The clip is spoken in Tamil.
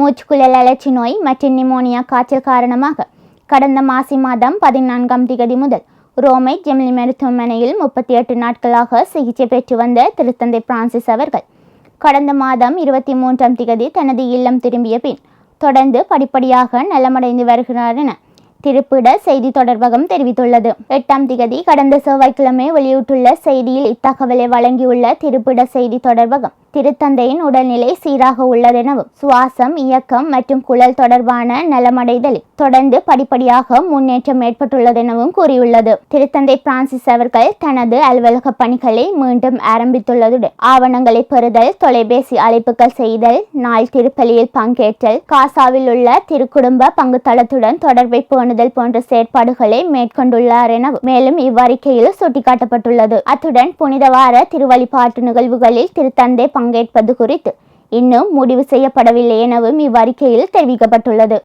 மூச்சுக்குழல் அழற்சி நோய் மற்றும் நிமோனியா காய்ச்சல் காரணமாக கடந்த மாசி மாதம் பதினான்காம் திகதி முதல் ரோமை ஜெமிலி மருத்துவமனையில் முப்பத்தி எட்டு நாட்களாக சிகிச்சை பெற்று வந்த திருத்தந்தை பிரான்சிஸ் அவர்கள் கடந்த மாதம் இருபத்தி மூன்றாம் திகதி தனது இல்லம் திரும்பிய பின் தொடர்ந்து படிப்படியாக நலமடைந்து வருகிறார் என திருப்பிட செய்தி தொடர்பகம் தெரிவித்துள்ளது. எட்டாம் திகதி கடந்த செவ்வாய்க்கிழமை வெளியிட்டுள்ள செய்தியில் இத்தகவலை வழங்கியுள்ள திருப்பிட செய்தி தொடர்பகம் திருத்தந்தையின் உடல்நிலை சீராக உள்ளதெனவும் சுவாசம் இயக்கம் மற்றும் குழல் தொடர்பான நலமடைதலில் தொடர்ந்து படிப்படியாக முன்னேற்றம் ஏற்பட்டுள்ளதெனவும் கூறியுள்ளது. திருத்தந்தை பிரான்சிஸ் அவர்கள் தனது அலுவலக பணிகளை மீண்டும் ஆரம்பித்துள்ளதுடன் ஆவணங்களை பெறுதல் தொலைபேசி அழைப்புகள் செய்தல் நாள் திருப்பலியில் பங்கேற்றல் காசாவில் உள்ள திருக்குடும்ப பங்குத்தளத்துடன் தொடர்பை பேணுதல் போன்ற செயற்பாடுகளை மேற்கொண்டுள்ளார் எனவும் மேலும் இவ்வறிக்கையில் சுட்டிக்காட்டப்பட்டுள்ளது. அத்துடன் புனித வார திருவழிபாட்டு நிகழ்வுகளில் திருத்தந்தை பங்கேற்பது குறித்து இன்னும் முடிவு செய்யப்படவில்லை எனவும் இவ்வறிக்கையில் தெரிவிக்கப்பட்டுள்ளது.